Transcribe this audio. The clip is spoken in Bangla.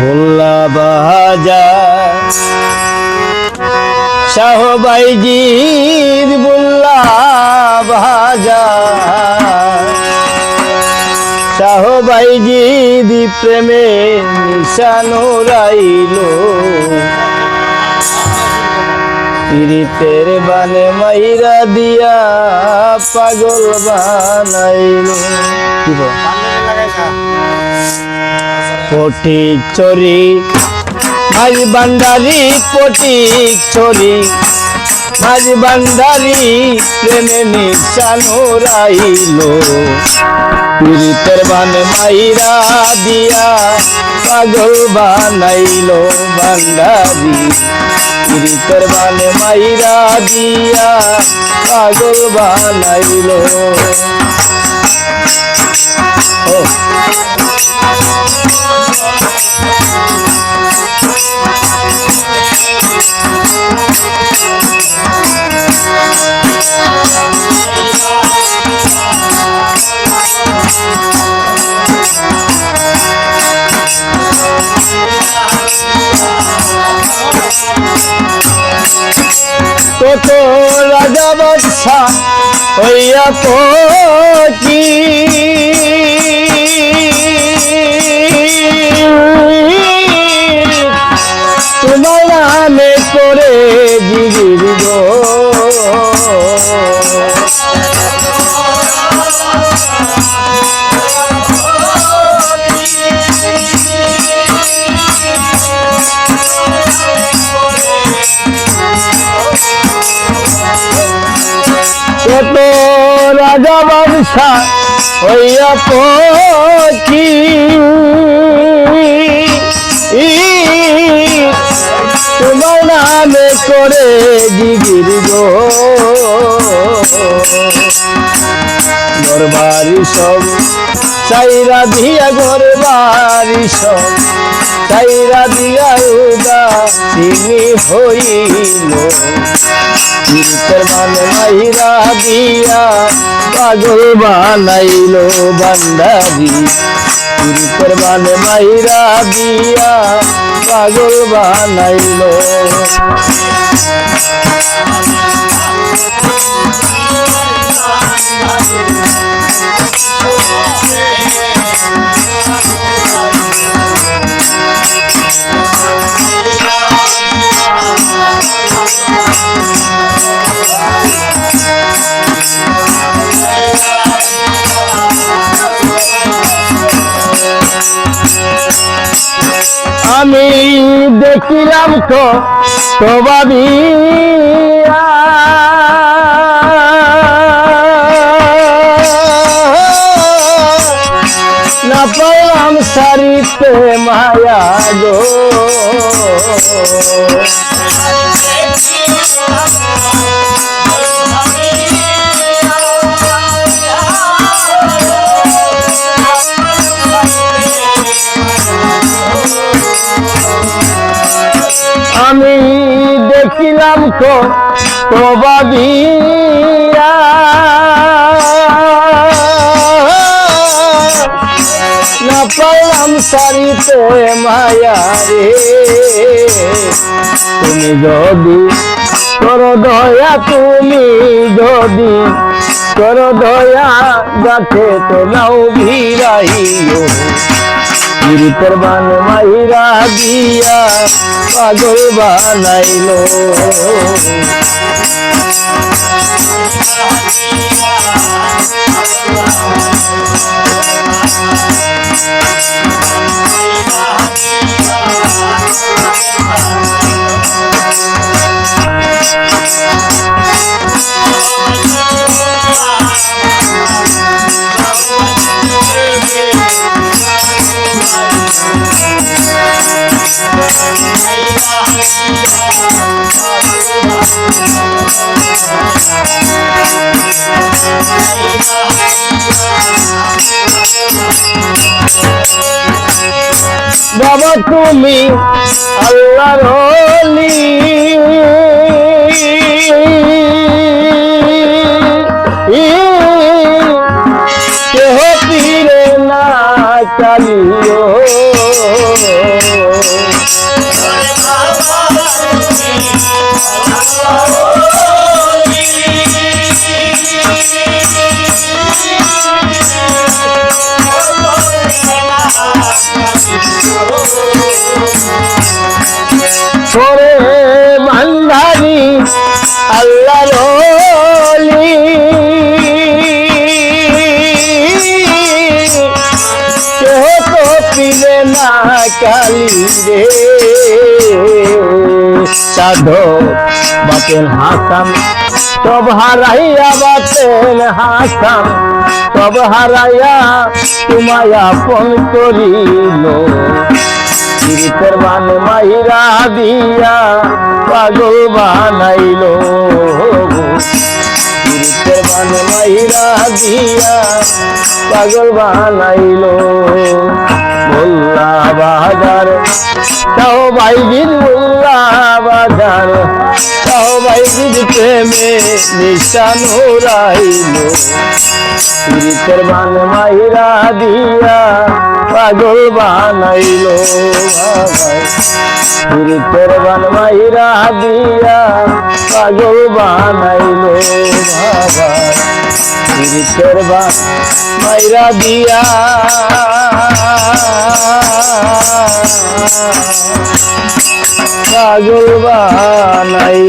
ভোল্লা বাজা শাহবাইজির বুল্লা ভাজা শাহবাইজির প্রেমে নিশানো রাইল। পীড়িতের বানে মাইরা দিয়া পাগল বানাইল। ফটিক চরি মাঝ বান্ডারি ফটিক চরি মাঝ বান্ডারি প্রেমে নিশানো রাইল পীড়িতের বানে মাইরা দিয়া পাগল বানাইলো বান্ডারি পীড়িতের বানে মাইরা দিয়া পাগল বানাইলো ও কত রাজা বাদশা হইয়া তো কত রাজা বাদশা হইয়া পচি তোমার নামে করে জিগির গো। ঘর বাড়ি সব চাইরা দিয়া ঘর সব চাইরা দিয়া উদা তিনি হইল। কীর্তন মাইরা দিয়া পাগল বানাইল বান্দারি কীর্তন মাইরা দিয়া পাগল বানাইলো। দেখিলাম তো প্রভাবী না পাইলাম সারিতে মায়া গো। দেখিলাম তো প্রভাবী না পাইলাম সারিতে মায়া রে। তুমি যদি কর দয়া, তুমি যদি কর দয়া গাছে তো নাও ভিড়াইও। গিরিপর বান মাইরা দিয়া পাগল বানাইলো। বাবা তুমি আল্লাহর অলি কেহ না চালিও। কালি রে। বাতেন হাসান সব হারাইয়া বাতেন হাসান সব হারাইয়া তোমায় আপন করিল। গিরিতের বান মাইরা দিয়া পাগল বানাইলো গিরিতের বান মাইরা দিয়া পাগল বানাইলো মোল্লা বাজার তাও বাইজির মোল্লা বাজার তাও বাইজির প্রেমে নিশানো রাইলো গিরিতের বান মাইরা দিয়া পাগল বানাইলো। গিরিতের বান মাইরা দিয়া পাগল বানাইলো। বাবা গিরিতের বান মাইরা দিয়া পাগল বানাই